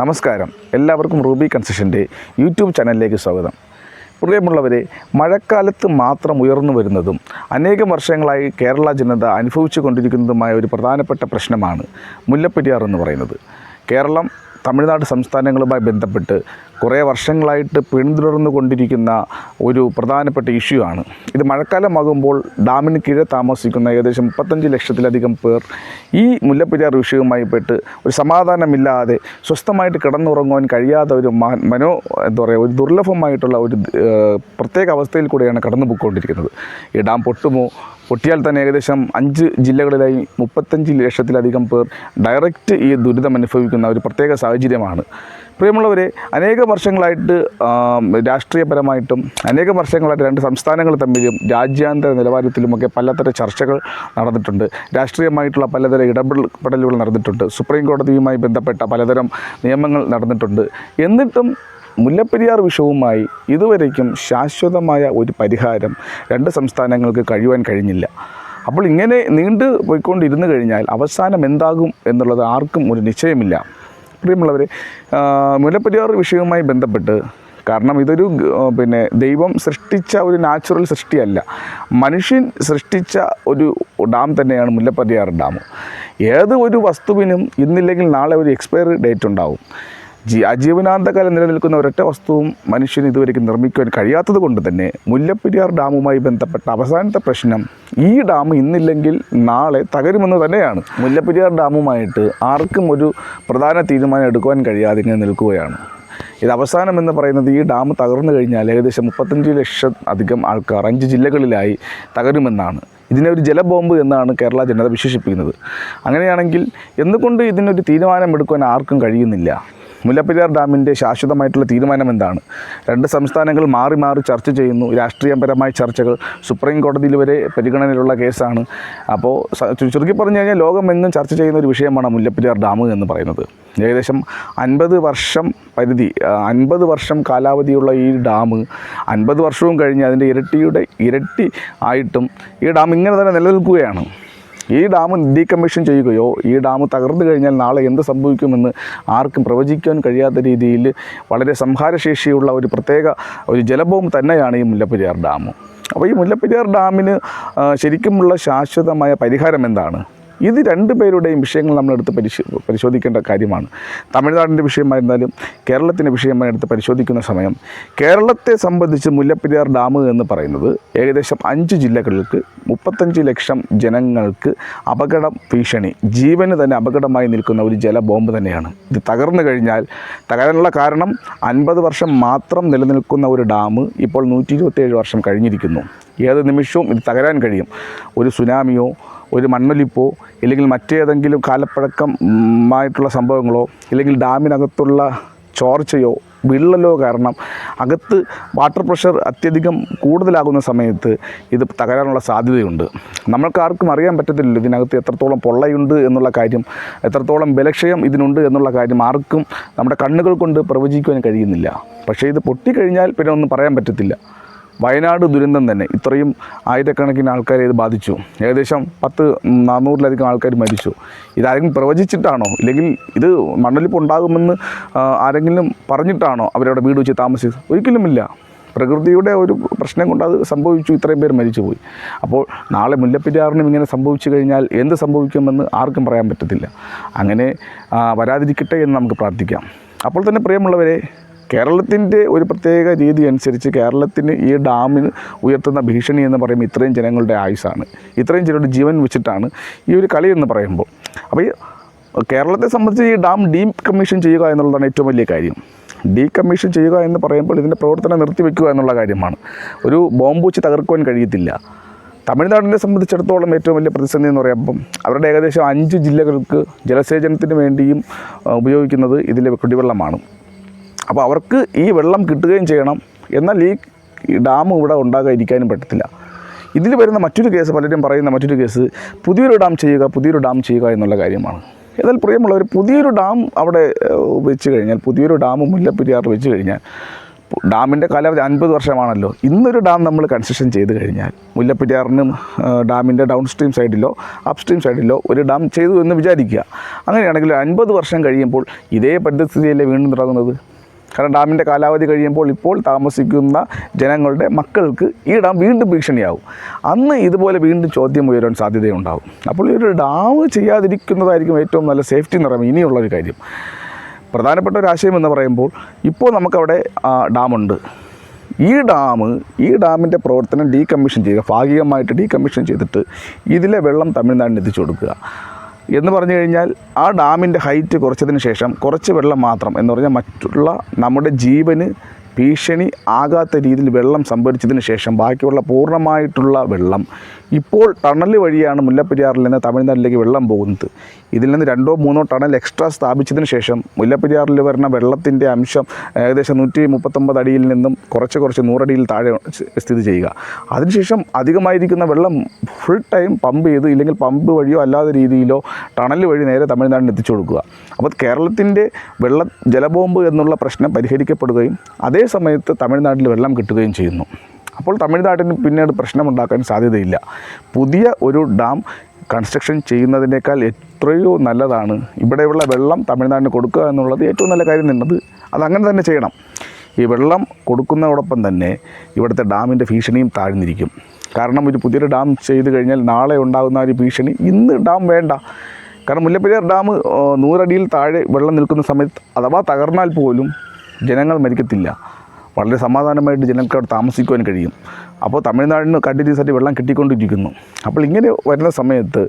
നമസ്കാരം. എല്ലാവർക്കും Ruby കൺസെഷന്റെ YouTube ചാനലിലേക്ക് സ്വാഗതം. പ്രിയമുള്ളവരെ മഴക്കാലത്ത് മാത്രം ഉയർന്നു വരുന്നതും അനേകം വർഷങ്ങളായി കേരള ജനത അനുഭവിച്ചു കൊണ്ടിരിക്കുന്നതുമായ ഒരു പ്രധാനപ്പെട്ട പ്രശ്നമാണ് മുല്ലപ്പെരിയാർ എന്ന് പറയുന്നത്. കേരളം തമിഴ്നാട് സംസ്ഥാനങ്ങളുമായി ബന്ധപ്പെട്ട് കുറേ വർഷങ്ങളായിട്ട് പിന്തുടർന്നു കൊണ്ടിരിക്കുന്ന ഒരു പ്രധാനപ്പെട്ട ഇഷ്യൂ ആണ്. ഇത് മഴക്കാലമാകുമ്പോൾ ഡാമിന് കീഴെ താമസിക്കുന്ന ഏകദേശം മുപ്പത്തഞ്ച് ലക്ഷത്തിലധികം പേർ ഈ മുല്ലപ്പെരിയാർ വിഷയവുമായി പെട്ട് ഒരു സമാധാനമില്ലാതെ സ്വസ്ഥമായിട്ട് കിടന്നുറങ്ങുവാൻ കഴിയാത്ത ഒരു മനോ എന്താ പറയുക ഒരു ദുർലഭമായിട്ടുള്ള ഒരു പ്രത്യേക അവസ്ഥയിൽ കൂടെയാണ് കടന്നു പോയിക്കൊണ്ടിരിക്കുന്നത് ഈ ഡാം പൊട്ടുമോ? പൊട്ടിയാൽ തന്നെ ഏകദേശം അഞ്ച് ജില്ലകളിലായി മുപ്പത്തഞ്ച് ലക്ഷത്തിലധികം പേർ ഡയറക്റ്റ് ഈ ദുരിതം അനുഭവിക്കുന്ന ഒരു പ്രത്യേക സാഹചര്യമാണ്. പ്രിയമുള്ളവരെ അനേക വർഷങ്ങളായിട്ട് രാഷ്ട്രീയപരമായിട്ടും അനേക വർഷങ്ങളായിട്ട് രണ്ട് സംസ്ഥാനങ്ങൾ തമ്മിലും രാജ്യാന്തര നിലവാരത്തിലുമൊക്കെ പലതര ചർച്ചകൾ നടന്നിട്ടുണ്ട്. രാഷ്ട്രീയമായിട്ടുള്ള പലതര ഇടപെടലുകൾ നടന്നിട്ടുണ്ട്. സുപ്രീം കോടതിയുമായി ബന്ധപ്പെട്ട പലതരം നിയമങ്ങൾ നടന്നിട്ടുണ്ട്. എന്നിട്ടും മുല്ലപ്പെരിയാർ വിഷയവുമായി ഇതുവരേക്കും ശാശ്വതമായ ഒരു പരിഹാരം രണ്ട് സംസ്ഥാനങ്ങൾക്ക് കഴിയുവാൻ കഴിഞ്ഞില്ല. അപ്പോൾ ഇങ്ങനെ നീണ്ടു പോയിക്കൊണ്ടിരുന്നു കഴിഞ്ഞാൽ അവസാനം എന്താകും എന്നുള്ളത് ആർക്കും ഒരു നിശ്ചയമില്ല. പ്രിയമുള്ളവർ മുല്ലപ്പെരിയാർ വിഷയവുമായി ബന്ധപ്പെട്ട് കാരണം ഇതൊരു പിന്നെ ദൈവം സൃഷ്ടിച്ച ഒരു നാച്ചുറൽ സൃഷ്ടിയല്ല. മനുഷ്യൻ സൃഷ്ടിച്ച ഒരു ഡാം തന്നെയാണ് മുല്ലപ്പെരിയാർ ഡാം. ഏത് ഒരു വസ്തുവിനും ഇന്നില്ലെങ്കിൽ നാളെ ഒരു എക്സ്പയറി ഡേറ്റ് ഉണ്ടാവും. ജീ അജീവനാന്തകാലം നിലനിൽക്കുന്ന ഒരൊറ്റ വസ്തുവും മനുഷ്യന് ഇതുവരെയ്ക്ക് നിർമ്മിക്കുവാൻ കഴിയാത്തത് കൊണ്ട് തന്നെ മുല്ലപ്പെരിയാർ ഡാമുമായി ബന്ധപ്പെട്ട അവസാനത്തെ പ്രശ്നം ഈ ഡാം ഇന്നില്ലെങ്കിൽ നാളെ തകരുമെന്ന് തന്നെയാണ്. മുല്ലപ്പെരിയാർ ഡാമുമായിട്ട് ആർക്കും ഒരു പ്രധാന തീരുമാനം എടുക്കുവാൻ കഴിയാതെ ഇങ്ങനെ നിൽക്കുകയാണ്. ഇത് അവസാനം എന്ന് പറയുന്നത് ഈ ഡാം തകർന്നു കഴിഞ്ഞാൽ ഏകദേശം മുപ്പത്തഞ്ച് ലക്ഷം അധികം ആൾക്കാർ അഞ്ച് ജില്ലകളിലായി തകരുമെന്നാണ്. ഇതിനെ ഒരു ജലബോംബ് എന്നാണ് കേരള ജനത വിശേഷിപ്പിക്കുന്നത്. അങ്ങനെയാണെങ്കിൽ എന്തുകൊണ്ട് ഇതിനൊരു തീരുമാനമെടുക്കുവാൻ ആർക്കും കഴിയുന്നില്ല? മുല്ലപ്പെരിയാർ ഡാമിന്റെ ശാശ്വതമായിട്ടുള്ള തീരുമാനം എന്താണ്? രണ്ട് സംസ്ഥാനങ്ങൾ മാറി മാറി ചർച്ച ചെയ്യുന്നു. രാഷ്ട്രീയപരമായ ചർച്ചകൾ സുപ്രീം കോടതിയിൽ വരെ പരിഗണനയിലുള്ള കേസാണ്. അപ്പോൾ ചുരുക്കി പറഞ്ഞു കഴിഞ്ഞാൽ ലോകമെന്നും ചർച്ച ചെയ്യുന്ന ഒരു വിഷയമാണ് മുല്ലപ്പെരിയാർ ഡാം എന്ന് പറയുന്നത്. ഏകദേശം അൻപത് വർഷം പരിധി അൻപത് വർഷം കാലാവധിയുള്ള ഈ ഡാം അൻപത് വർഷവും കഴിഞ്ഞ് അതിന്റെ ഇരട്ടിയുടെ ഇരട്ടി ആയിട്ടും ഈ ഡാം ഇങ്ങനെ തന്നെ നിലനിൽക്കുകയാണ്. ഈ ഡാം ഡീകമ്മീഷൻ ചെയ്യുകയോ ഈ ഡാം തകർന്നു കഴിഞ്ഞാൽ നാളെ എന്ത് സംഭവിക്കുമെന്ന് ആർക്കും പ്രവചിക്കാൻ കഴിയാത്ത രീതിയിൽ വളരെ സംഹാരശേഷിയുള്ള ഒരു പ്രത്യേക ഒരു ജലബോംബ് തന്നെയാണ് ഈ മുല്ലപ്പെരിയാർ ഡാം. അപ്പോൾ ഈ മുല്ലപ്പെരിയാർ ഡാമിന് ശരിക്കുമുള്ള ശാശ്വതമായ പരിഹാരം എന്താണ്? ഇത് രണ്ട് പേരുടെയും വിഷയങ്ങൾ നമ്മളെടുത്ത് പരിശോ പരിശോധിക്കേണ്ട കാര്യമാണ്. തമിഴ്നാടിന്റെ വിഷയമായിരുന്നാലും കേരളത്തിന്റെ വിഷയമായി എടുത്ത് പരിശോധിക്കുന്ന സമയം കേരളത്തെ സംബന്ധിച്ച് മുല്ലപ്പെരിയാർ ഡാം എന്ന് പറയുന്നത് ഏകദേശം അഞ്ച് ജില്ലകൾക്ക് മുപ്പത്തഞ്ച് ലക്ഷം ജനങ്ങൾക്ക് അപകടം ഭീഷണി ജീവന് തന്നെ അപകടമായി നിൽക്കുന്ന ഒരു ജലബോംബ് തന്നെയാണ്. ഇത് തകർന്നു കഴിഞ്ഞാൽ തകരാനുള്ള കാരണം അൻപത് വർഷം മാത്രം നിലനിൽക്കുന്ന ഒരു ഡാം ഇപ്പോൾ നൂറ്റി വർഷം കഴിഞ്ഞിരിക്കുന്നു. ഏത് നിമിഷവും ഇത് തകരാൻ കഴിയും. ഒരു സുനാമിയോ ഒരു മണ്ണൊലിപ്പോ ഇല്ലെങ്കിൽ മറ്റേതെങ്കിലും കാലപ്പഴക്കം ആയിട്ടുള്ള സംഭവങ്ങളോ ഇല്ലെങ്കിൽ ഡാമിനകത്തുള്ള ചോർച്ചയോ വിള്ളലോ കാരണം അകത്ത് വാട്ടർ പ്രഷർ അത്യധികം കൂടുതലാകുന്ന സമയത്ത് ഇത് തകരാനുള്ള സാധ്യതയുണ്ട്. നമ്മൾക്കാർക്കും അറിയാൻ പറ്റത്തില്ലല്ലോ ഇതിനകത്ത് എത്രത്തോളം പൊള്ളയുണ്ട് എന്നുള്ള കാര്യം എത്രത്തോളം ബലക്ഷയം ഇതിനുണ്ട് എന്നുള്ള കാര്യം ആർക്കും നമ്മുടെ കണ്ണുകൾ കൊണ്ട് പ്രവചിക്കുവാൻ കഴിയുന്നില്ല. പക്ഷേ ഇത് പൊട്ടിക്കഴിഞ്ഞാൽ പിന്നെ ഒന്നും പറയാൻ പറ്റത്തില്ല. വയനാട് ദുരന്തം തന്നെ. ഇത്രയും ആയിരക്കണക്കിന് ആൾക്കാരെ ഇത് ബാധിച്ചു. ഏകദേശം പത്ത് നാനൂറിലധികം ആൾക്കാർ മരിച്ചു. ഇതാരെങ്കിലും പ്രവചിച്ചിട്ടാണോ? ഇല്ലെങ്കിൽ ഇത് മണ്ണൊലിപ്പ് ഉണ്ടാകുമെന്ന് ആരെങ്കിലും പറഞ്ഞിട്ടാണോ അവരവിടെ വീട് വെച്ച് താമസിച്ചത്? ഒരിക്കലുമില്ല. പ്രകൃതിയുടെ ഒരു പ്രശ്നം കൊണ്ട് അത് സംഭവിച്ചു. ഇത്രയും പേർ മരിച്ചുപോയി. അപ്പോൾ നാളെ മുല്ലപ്പെരിയാറിനും ഇങ്ങനെ സംഭവിച്ചു കഴിഞ്ഞാൽ എന്ത് സംഭവിക്കുമെന്ന് ആർക്കും പറയാൻ പറ്റത്തില്ല. അങ്ങനെ വരാതിരിക്കട്ടെ എന്ന് നമുക്ക് പ്രാർത്ഥിക്കാം. അപ്പോൾ തന്നെ പ്രിയമുള്ളവരെ കേരളത്തിന്റെ ഒരു പ്രത്യേക രീതി അനുസരിച്ച് കേരളത്തിന് ഈ ഡാമിന് ഉയർത്തുന്ന ഭീഷണി എന്ന് പറയുമ്പോൾ ഇത്രയും ജനങ്ങളുടെ ആയുസാണ്. ഇത്രയും ജനങ്ങളുടെ ജീവൻ വെച്ചിട്ടാണ് ഈ ഒരു കളി എന്ന് പറയുമ്പോൾ. അപ്പോൾ ഈ കേരളത്തെ സംബന്ധിച്ച് ഈ ഡാം ഡീ കമ്മീഷൻ ചെയ്യുക എന്നുള്ളതാണ് ഏറ്റവും വലിയ കാര്യം. ഡീ കമ്മീഷൻ ചെയ്യുക എന്ന് പറയുമ്പോൾ ഇതിന്റെ പ്രവർത്തനം നിർത്തിവെക്കുക എന്നുള്ള കാര്യമാണ്. ഒരു ബോംബൂച്ച് തകർക്കുവാൻ കഴിയത്തില്ല. തമിഴ്നാടിനെ സംബന്ധിച്ചിടത്തോളം ഏറ്റവും വലിയ പ്രതിസന്ധി എന്ന് പറയുമ്പം അവരുടെ ഏകദേശം അഞ്ച് ജില്ലകൾക്ക് ജലസേചനത്തിന് വേണ്ടിയും ഉപയോഗിക്കുന്നത് ഇതിലെ കുടിവെള്ളമാണ്. അപ്പോൾ അവർക്ക് ഈ വെള്ളം കിട്ടുകയും ചെയ്യണം എന്നാൽ ഈ ഡാം ഇവിടെ ഉണ്ടാകാതിരിക്കാനും പറ്റത്തില്ല. ഇതിൽ വരുന്ന മറ്റൊരു കേസ് പലരും പറയുന്ന മറ്റൊരു കേസ് പുതിയൊരു ഡാം ചെയ്യുക പുതിയൊരു ഡാം ചെയ്യുക എന്നുള്ള കാര്യമാണ്. എന്നാൽ പ്രിയമുള്ളവർ പുതിയൊരു ഡാം അവിടെ വെച്ച് കഴിഞ്ഞാൽ പുതിയൊരു ഡാം മുല്ലപ്പെരിയാറിൽ വെച്ച് കഴിഞ്ഞാൽ ഡാമിന്റെ കാലാവധി അൻപത് വർഷമാണല്ലോ. ഇന്നൊരു ഡാം നമ്മൾ കൺസ്ട്രക്ഷൻ ചെയ്ത് കഴിഞ്ഞാൽ മുല്ലപ്പെരിയാറിനും ഡാമിന്റെ ഡൗൺ സ്ട്രീം സൈഡിലോ അപ്പ് സ്ട്രീം സൈഡിലോ ഒരു ഡാം ചെയ്തു എന്ന് വിചാരിക്കുക. അങ്ങനെയാണെങ്കിൽ അൻപത് വർഷം കഴിയുമ്പോൾ ഇതേ പരിസ്ഥിതിയല്ലേ വീണ്ടും തുടങ്ങുന്നത്? കാരണം ഡാമിന്റെ കാലാവധി കഴിയുമ്പോൾ ഇപ്പോൾ താമസിക്കുന്ന ജനങ്ങളുടെ മക്കൾക്ക് ഈ ഡാം വീണ്ടും ഭീഷണിയാവും. അന്ന് ഇതുപോലെ വീണ്ടും ചോദ്യം ഉയരാൻ സാധ്യതയുണ്ടാവും. അപ്പോൾ ഈ ഒരു ഡാം ചെയ്യാതിരിക്കുന്നതായിരിക്കും ഏറ്റവും നല്ല സേഫ്റ്റി പറയുമ്പോൾ ഇനിയുള്ളൊരു കാര്യം. പ്രധാനപ്പെട്ട ഒരു ആശയം എന്ന് പറയുമ്പോൾ ഇപ്പോൾ നമുക്കവിടെ ഡാമുണ്ട്. ഈ ഡാം ഈ ഡാമിന്റെ പ്രവർത്തനം ഡീകമ്മീഷൻ ചെയ്യുക ഭാഗികമായിട്ട് ഡീകമ്മീഷൻ ചെയ്തിട്ട് ഇതിലെ വെള്ളം തമിഴ്നാടിന് എത്തിച്ചു കൊടുക്കുക. എന്ന് പറഞ്ഞു കഴിഞ്ഞാൽ ആ ഡാമിന്റെ ഹൈറ്റ് കുറച്ചതിന് ശേഷം കുറച്ച് വെള്ളം മാത്രം എന്ന് പറഞ്ഞാൽ മറ്റുള്ള നമ്മുടെ ജീവന് ഭീഷണി ആകാത്ത രീതിയിൽ വെള്ളം സംഭരിച്ചതിന് ശേഷം ബാക്കിയുള്ള പൂർണമായിട്ടുള്ള വെള്ളം. ഇപ്പോൾ ടണൽ വഴിയാണ് മുല്ലപ്പെരിയാറിൽ നിന്ന് തമിഴ്നാട്ടിലേക്ക് വെള്ളം പോകുന്നത്. ഇതിൽ നിന്ന് രണ്ടോ മൂന്നോ ടണൽ എക്സ്ട്രാ സ്ഥാപിച്ചതിന് ശേഷം മുല്ലപ്പെരിയാറിൽ വരുന്ന വെള്ളത്തിന്റെ അംശം ഏകദേശം നൂറ്റി മുപ്പത്തൊമ്പത് അടിയിൽ നിന്നും കുറച്ച് കുറച്ച് നൂറടിയിൽ താഴെ സ്ഥിതി ചെയ്യുക. അതിനുശേഷം അധികമായിരിക്കുന്ന വെള്ളം ഫുൾ ടൈം പമ്പ് ചെയ്ത് ഇല്ലെങ്കിൽ പമ്പ് വഴിയോ അല്ലാതെ രീതിയിലോ ടണൽ വഴി നേരെ തമിഴ്നാടിന് എത്തിച്ചു കൊടുക്കുക. അപ്പോൾ കേരളത്തിന്റെ വെള്ള ജലബോംബ് എന്നുള്ള പ്രശ്നം പരിഹരിക്കപ്പെടുകയും അതേ സമയത്ത് തമിഴ്നാട്ടിൽ വെള്ളം കിട്ടുകയും ചെയ്യുന്നു. അപ്പോൾ തമിഴ്നാട്ടിന് പിന്നീട് പ്രശ്നമുണ്ടാക്കാൻ സാധ്യതയില്ല. പുതിയ ഒരു ഡാം കൺസ്ട്രക്ഷൻ ചെയ്യുന്നതിനേക്കാൾ എത്രയോ നല്ലതാണ്. ഇവിടെയുള്ള വെള്ളം തമിഴ്നാടിന് കൊടുക്കുക എന്നുള്ളത് ഏറ്റവും നല്ല കാര്യം തന്നത് അതങ്ങനെ തന്നെ ചെയ്യണം. ഈ വെള്ളം കൊടുക്കുന്നതോടൊപ്പം തന്നെ ഇവിടുത്തെ ഡാമിന്റെ ഭീഷണിയും താഴ്ന്നിരിക്കും. കാരണം ഒരു പുതിയൊരു ഡാം ചെയ്ത് കഴിഞ്ഞാൽ നാളെ ഉണ്ടാകുന്ന ഒരു ഭീഷണി ഇന്ന് ഡാം വേണ്ട. കാരണം മുല്ലപ്പെരിയാർ ഡാം നൂറടിയിൽ താഴെ വെള്ളം നിൽക്കുന്ന സമയത്ത് അഥവാ തകർന്നാൽ പോലും ജനങ്ങൾ മരിക്കത്തില്ല. വളരെ സമാധാനമായിട്ട് ജനങ്ങൾക്ക് അവിടെ താമസിക്കുവാൻ കഴിയും. അപ്പോൾ തമിഴ്നാടിന് കണ്ടിന്യൂസ് ആയിട്ട് വെള്ളം കിട്ടിക്കൊണ്ടിരിക്കുന്നു. അപ്പോൾ ഇങ്ങനെ വരുന്ന സമയത്ത്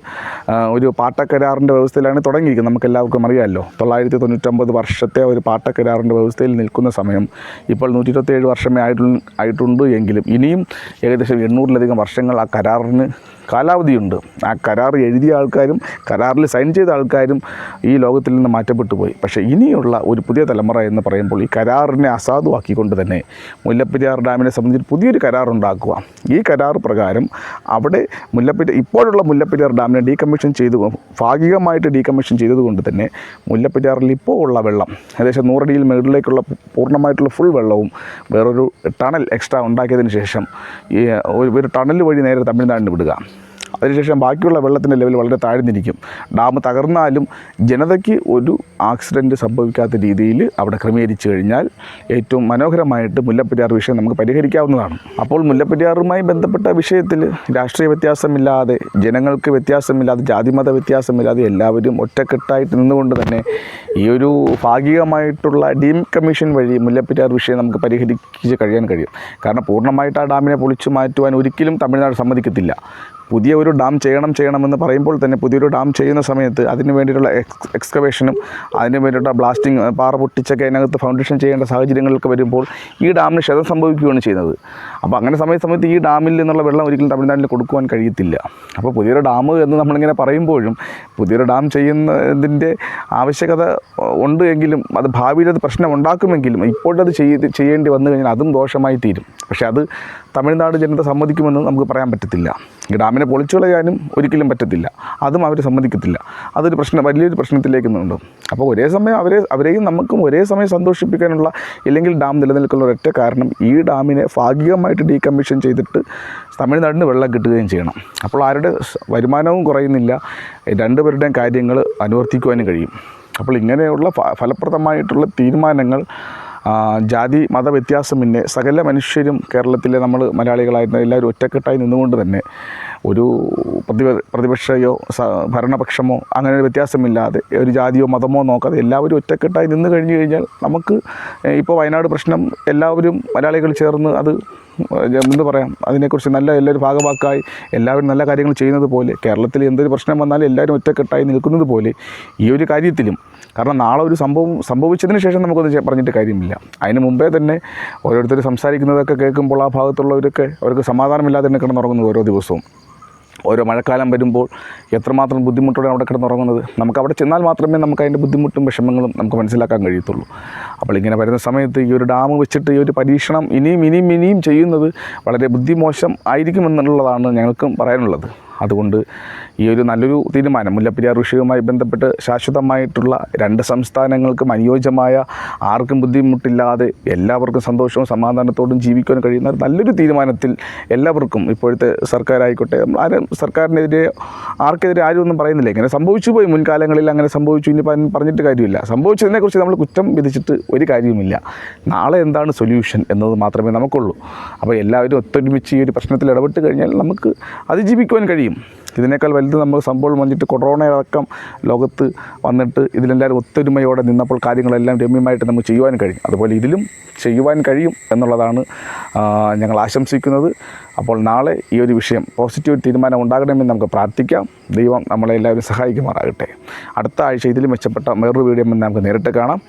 ഒരു പാട്ടക്കരാറിന്റെ വ്യവസ്ഥയിലാണ് തുടങ്ങിയിരിക്കുന്നത്. നമുക്ക് എല്ലാവർക്കും അറിയാമല്ലോ തൊള്ളായിരത്തി തൊണ്ണൂറ്റൊമ്പത് വർഷത്തെ ഒരു പാട്ടക്കരാറിന്റെ വ്യവസ്ഥയിൽ നിൽക്കുന്ന സമയം ഇപ്പോൾ നൂറ്റി ഇരുപത്തേഴ് വർഷമേ ആയിട്ടു ആയിട്ടുണ്ട് എങ്കിലും ഇനിയും ഏകദേശം എണ്ണൂറിലധികം വർഷങ്ങൾ ആ കരാറിന് കാലാവധിയുണ്ട്. ആ കരാർ എഴുതിയ ആൾക്കാരും കരാറിൽ സൈൻ ചെയ്ത ആൾക്കാരും ഈ ലോകത്തിൽ നിന്ന് മാറ്റപ്പെട്ടു പോയി. പക്ഷേ ഇനിയുള്ള ഒരു പുതിയ തലമുറ എന്ന് പറയുമ്പോൾ ഈ കരാറിനെ അസാധുവാക്കിക്കൊണ്ട് തന്നെ മുല്ലപ്പെരിയാർ ഡാമിനെ സംബന്ധിച്ച് പുതിയൊരു കരാർ ഉണ്ടാക്കുക ഈ കരാർ പ്രകാരം അവിടെ മുല്ലപ്പെരിയാർ ഇപ്പോഴുള്ള മുല്ലപ്പെരിയാർ ഡാമിനെ ഡീകമ്മീഷൻ ചെയ്തു ഭാഗികമായിട്ട് ഡീകമ്മീഷൻ ചെയ്തതുകൊണ്ട് തന്നെ മുല്ലപ്പെരിയാറിൽ ഇപ്പോൾ ഉള്ള വെള്ളം ഏകദേശം നൂറടിയിൽ മുകളിലേക്കുള്ള പൂർണമായിട്ടുള്ള ഫുൾ വെള്ളവും വേറൊരു ടണൽ എക്സ്ട്രാ ഉണ്ടാക്കിയതിന് ശേഷം ഈ ഒരു ടണൽ വഴി നേരെ തമിഴ്നാടിന് വിടുക. അതിനുശേഷം ബാക്കിയുള്ള വെള്ളത്തിന്റെ ലെവൽ വളരെ താഴ്ന്നിരിക്കും. ഡാം തകർന്നാലും ജനതയ്ക്ക് ഒരു ആക്സിഡന്റ് സംഭവിക്കാത്ത രീതിയിൽ അവിടെ ക്രമീകരിച്ചു കഴിഞ്ഞാൽ ഏറ്റവും മനോഹരമായിട്ട് മുല്ലപ്പെരിയാർ വിഷയം നമുക്ക് പരിഹരിക്കാവുന്നതാണ്. അപ്പോൾ മുല്ലപ്പെരിയാറുമായി ബന്ധപ്പെട്ട വിഷയത്തിൽ രാഷ്ട്രീയ വ്യത്യാസമില്ലാതെ ജനങ്ങൾക്ക് വ്യത്യാസമില്ലാതെ ജാതിമത വ്യത്യാസമില്ലാതെ എല്ലാവരും ഒറ്റക്കെട്ടായിട്ട് നിന്നുകൊണ്ട് തന്നെ ഈ ഒരു ഭാഗികമായിട്ടുള്ള ഡീം കമ്മീഷൻ വഴി മുല്ലപ്പെരിയാർ വിഷയം നമുക്ക് പരിഹരിച്ച് കഴിയാൻ കഴിയും. കാരണം പൂർണമായിട്ട് ആ ഡാമിനെ പൊളിച്ചു മാറ്റുവാൻ ഒരിക്കലും തമിഴ്നാട് സമ്മതിക്കത്തില്ല. പുതിയ ഒരു ഡാം ചെയ്യണം ചെയ്യണമെന്ന് പറയുമ്പോൾ തന്നെ പുതിയൊരു ഡാം ചെയ്യുന്ന സമയത്ത് അതിന് വേണ്ടിയിട്ടുള്ള എക്സ് എക്സ്കവേഷനും അതിന് വേണ്ടിയിട്ടുള്ള ബ്ലാസ്റ്റിംഗ് പാറ പൊട്ടിച്ചൊക്കെ അതിനകത്ത് ഫൗണ്ടേഷൻ ചെയ്യേണ്ട സാഹചര്യങ്ങളൊക്കെ വരുമ്പോൾ ഈ ഡാമിന് ക്ഷതം സംഭവിക്കുകയാണ് ചെയ്യുന്നത്. അപ്പോൾ അങ്ങനെ സമയ സമയത്ത് ഈ ഡാമിൽ നിന്നുള്ള വെള്ളം ഒരിക്കലും തമിഴ്നാട്ടിൽ കൊടുക്കുവാൻ കഴിയത്തില്ല. അപ്പോൾ പുതിയൊരു ഡാം എന്ന് നമ്മളിങ്ങനെ പറയുമ്പോഴും പുതിയൊരു ഡാം ചെയ്യുന്നതിന്റെ ആവശ്യകത ഉണ്ട് എങ്കിലും അത് ഭാവിയിൽ അത് പ്രശ്നം ഉണ്ടാക്കുമെങ്കിലും ഇപ്പോഴത് ചെയ്ത് ചെയ്യേണ്ടി വന്നു കഴിഞ്ഞാൽ അതും ദോഷമായി തീരും. പക്ഷേ അത് തമിഴ്നാട് ജനത സമ്മതിക്കുമെന്ന് നമുക്ക് പറയാൻ പറ്റത്തില്ല. ഡാമിനെ പൊളിച്ചു കളയാനും ഒരിക്കലും പറ്റത്തില്ല. അതും അവർ സമ്മതിക്കത്തില്ല. അതൊരു പ്രശ്നം വലിയൊരു പ്രശ്നത്തിലേക്ക് നിന്നുണ്ട് അപ്പോൾ ഒരേ സമയം അവരെ അവരെയും നമുക്കും ഒരേ സമയം സന്തോഷിപ്പിക്കാനുള്ള ഇല്ലെങ്കിൽ ഡാം നിലനിൽക്കുന്ന ഒരൊറ്റ കാരണം ഈ ഡാമിനെ ഭാഗികമായിട്ട് ഡീകമ്മീഷൻ ചെയ്തിട്ട് തമിഴ്നാടിന് വെള്ളം കിട്ടുകയും ചെയ്യണം. അപ്പോൾ ആരുടെ വരുമാനവും കുറയുന്നില്ല. രണ്ടുപേരുടെയും കാര്യങ്ങൾ അനുവർത്തിക്കുവാനും കഴിയും. അപ്പോൾ ഇങ്ങനെയുള്ള ഫലപ്രദമായിട്ടുള്ള തീരുമാനങ്ങൾ ജാതി മത വ്യത്യാസമിന്നെ സകല മനുഷ്യരും കേരളത്തിലെ നമ്മൾ മലയാളികളായിരുന്ന എല്ലാവരും ഒറ്റക്കെട്ടായി നിന്നുകൊണ്ട് തന്നെ ഒരു പ്രതിപ പ്രതിപക്ഷയോ ഭരണപക്ഷമോ അങ്ങനെ ഒരു വ്യത്യാസമില്ലാതെ ഒരു ജാതിയോ മതമോ നോക്കാതെ എല്ലാവരും ഒറ്റക്കെട്ടായി നിന്ന് കഴിഞ്ഞു കഴിഞ്ഞാൽ നമുക്ക് ഇപ്പോൾ വയനാട് പ്രശ്നം എല്ലാവരും മലയാളികൾ ചേർന്ന് അത് എന്ത് പറയാം അതിനെക്കുറിച്ച് നല്ല എല്ലാവരും ഭാഗവാക്കായി എല്ലാവരും നല്ല കാര്യങ്ങൾ ചെയ്യുന്നത് പോലെ കേരളത്തിൽ എന്തൊരു പ്രശ്നം വന്നാലും എല്ലാവരും ഒറ്റക്കെട്ടായി നിൽക്കുന്നത് പോലെ ഈ ഒരു കാര്യത്തിലും കാരണം നാളെ ഒരു സംഭവം സംഭവിച്ചതിന് ശേഷം നമുക്കൊന്നും പറഞ്ഞിട്ട് കാര്യമില്ല. അതിന് മുമ്പേ തന്നെ ഓരോരുത്തർ സംസാരിക്കുന്നതൊക്കെ കേൾക്കുമ്പോൾ ആ ഭാഗത്തുള്ളവരൊക്കെ അവർക്ക് സമാധാനമില്ലാതെ തന്നെ കിടന്നുറങ്ങുന്നത് ഓരോ ദിവസവും. ഓരോ മഴക്കാലം വരുമ്പോൾ എത്രമാത്രം ബുദ്ധിമുട്ടോടെ അവിടെ കിടന്നുറങ്ങുന്നത്? നമുക്ക് അവിടെ ചെന്നാൽ മാത്രമേ നമുക്ക് അതിന്റെ ബുദ്ധിമുട്ടും വിഷമങ്ങളും നമുക്ക് മനസ്സിലാക്കാൻ കഴിയത്തുള്ളൂ. അപ്പോൾ ഇങ്ങനെ വരുന്ന സമയത്ത് ഈ ഒരു ഡാം വെച്ചിട്ട് ഈ ഒരു പരീക്ഷണം ഇനിയും ഇനിയും ഇനിയും ചെയ്യുന്നത് വളരെ ബുദ്ധിമോശം ആയിരിക്കുമെന്നുള്ളതാണ് ഞങ്ങൾക്കും പറയാനുള്ളത്. അതുകൊണ്ട് ഈ ഒരു നല്ലൊരു തീരുമാനം മുല്ലപ്പെരിയാർ വിഷയവുമായി ബന്ധപ്പെട്ട് ശാശ്വതമായിട്ടുള്ള രണ്ട് സംസ്ഥാനങ്ങൾക്കും അനുയോജ്യമായ ആർക്കും ബുദ്ധിമുട്ടില്ലാതെ എല്ലാവർക്കും സന്തോഷവും സമാധാനത്തോടും ജീവിക്കാൻ കഴിയുന്ന നല്ലൊരു തീരുമാനത്തിൽ എല്ലാവർക്കും ഇപ്പോഴത്തെ സർക്കാരായിക്കോട്ടെ നമ്മൾ ആരും സർക്കാരിനെതിരെ ആർക്കെതിരെ ആരും ഒന്നും പറയുന്നില്ല. ഇങ്ങനെ സംഭവിച്ചു പോയി മുൻകാലങ്ങളിൽ അങ്ങനെ സംഭവിച്ചു ഇനി പറഞ്ഞിട്ട് കാര്യമില്ല. സംഭവിച്ചതിനെക്കുറിച്ച് നമ്മൾ കുറ്റം വിധിച്ചിട്ട് ഒരു കാര്യവുമില്ല. നാളെ എന്താണ് സൊല്യൂഷൻ എന്നത് മാത്രമേ നമുക്കുള്ളൂ. അപ്പോൾ എല്ലാവരും ഒത്തൊരുമിച്ച് ഈ ഒരു പ്രശ്നത്തിൽ ഇടപെട്ട് കഴിഞ്ഞാൽ നമുക്ക് അതിജീവിക്കുവാൻ കഴിയും. ഇതിനേക്കാൾ വലുത് നമ്മൾ സംഭവം വന്നിട്ട് കൊറോണ അടക്കം ലോകത്ത് വന്നിട്ട് ഇതിലെല്ലാവരും ഒത്തൊരുമയോടെ നിന്നപ്പോൾ കാര്യങ്ങളെല്ലാം രമ്യമായിട്ട് നമുക്ക് ചെയ്യുവാൻ കഴിയും. അതുപോലെ ഇതിലും ചെയ്യുവാൻ കഴിയും എന്നുള്ളതാണ് ഞങ്ങൾ ആശംസിക്കുന്നത്. അപ്പോൾ നാളെ ഈ ഒരു വിഷയം പോസിറ്റീവ് തീരുമാനം ഉണ്ടാകണമെന്ന് നമുക്ക് പ്രാർത്ഥിക്കാം. ദൈവം നമ്മളെ എല്ലാവരും സഹായിക്കുമാറാകട്ടെ. അടുത്ത ആഴ്ച ഇതിലും മെച്ചപ്പെട്ട വേറൊരു വീഡിയോ നമുക്ക് നേരിട്ട് കാണാം.